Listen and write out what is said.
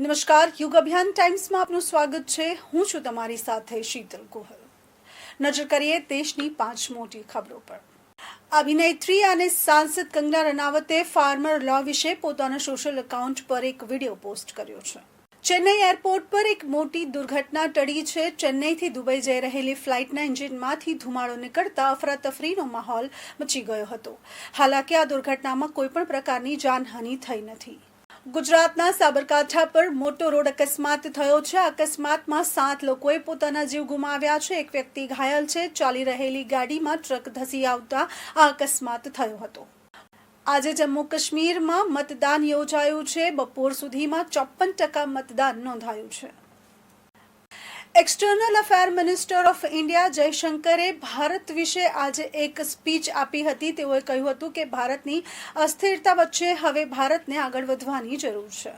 નમસ્કાર. યુગ અભિયાન ટાઈમ્સમાં આપનું સ્વાગત છે. હું છું તમારી સાથે શીતલ ગોહલ. નજર કરીએ દેશની પાંચ મોટી ખબરો પર. અભિનેત્રી અને સાંસદ કંગના રનાવતે ફાર્મર લો વિશે પોતાના સોશિયલ એકાઉન્ટ પર એક વીડિયો પોસ્ટ કર્યો છે. ચેન્નઈ એરપોર્ટ પર એક મોટી દુર્ઘટના ટળી છે. ચેન્નઈથી દુબઈ જઈ રહેલી ફ્લાઇટના એન્જિનમાંથી ધુમાડો નીકળતા અફરાતફરીનો માહોલ મચી ગયો હતો. હાલાકી આ દુર્ઘટનામાં કોઈપણ પ્રકારની જાનહાનિ થઈ નથી. ગુજરાતના સાબરકાંઠા પર મોટો રોડ અકસ્માત થયો છે. અકસ્માતમાં સાત લોકોએ પોતાના જીવ ગુમાવ્યા છે. એક વ્યક્તિ ઘાયલ છે. ચાલી રહેલી ગાડીમાં ટ્રક ધસી આવતા આ અકસ્માત થયો હતો. આજે જમ્મુ કાશ્મીરમાં મતદાન યોજાયું છે. બપોર સુધીમાં ચોપન ટકા મતદાન નોંધાયું છે. External affair minister of India જયશંકરે ભારત વિશે આજે એક સ્પીચ આપી હતી. તેઓએ કહ્યું હતું કે ભારતની અસ્થિરતા વચ્ચે હવે ભારતને આગળ વધવાની જરૂર છે.